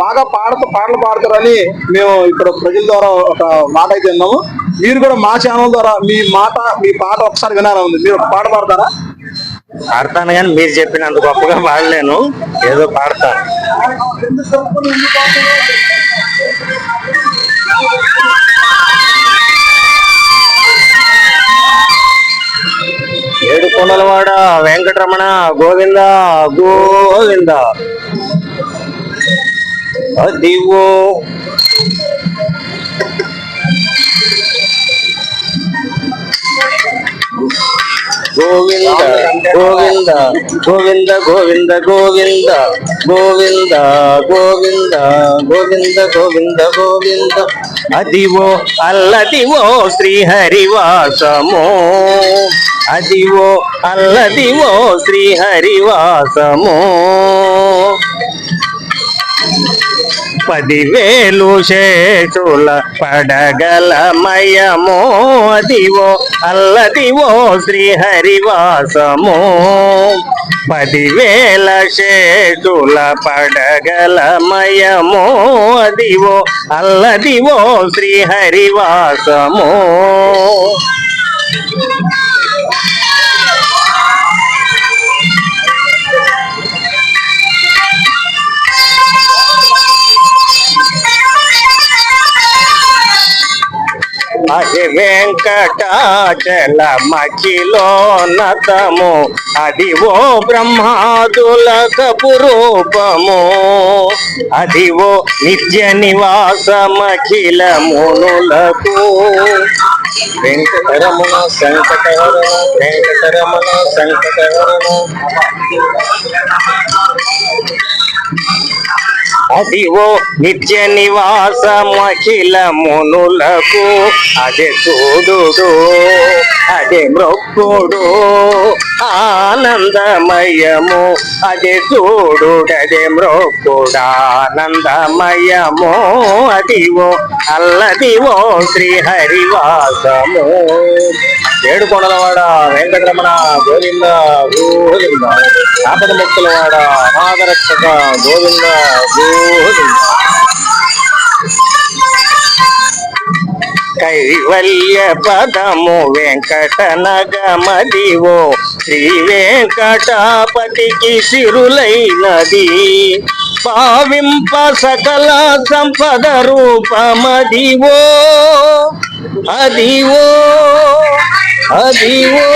బాగా పాడుతూ పాటలు పాడతారని మేము ఇక్కడ ప్రజల ద్వారా ఒక మాట అయితే విన్నాము. మీరు కూడా మా ఛానల్ ద్వారా మీ మాట మీ పాట ఒకసారి వినాలని ఉంది. మీరు ఒక పాట పాడతారా? పాడతాను కానీ మీరు చెప్పినంత గొప్పగా పాడలేను. ఏదో పాడతాను ఏడు కొండలవాడ వెంకటరమణ గోవింద గోవింద. అదివో గోవింద గోవింద గోవింద గోవింద గోవింద గోవింద గోవింద గోవింద గోవింద గోవింద. అదివో అల్లదివో శ్రీహరివాసమో. అదివో అల్లదివో శ్రీహరివాసమో. పదివేలు చేతుల శేషుల పడగలమయమోదివో అల్లదివో శ్రీహరివాసము. పదివేల చేతుల శేషుల పడగలమయమోదివో అల్లదివో శ్రీహరివాసము. అది వెంకటాచల మఖిలో అది ఓ బ్రహ్మాదుల కపురూపము అది ఓ నిత్య నివాసమఖిల మునులకు వెంకటరమణ సంకటహరణ వెంకటరమణ సంకటహరణ అదివో నిత్య నివాస మహిళ మునులకు. అదే చూడు అదే మృక్కుడు ఆనందమయము. అదే చూడు అదే మృక్కుడు ఆనందమయము. అదివో అల్లదివో శ్రీహరివాసము. ఏడు కొండలవాడ వెంకటరమణ గోవింద గోవింద. ఆపద ముక్తులవాడ అనాథరక్షక గోవింద గోవింద. కైవల్య పదము వెంకట నగమదివో శ్రీ వెంకటాపతికి సిరులైనది. పావింప సకల సంపద రూపమదివో అదివో అదివో.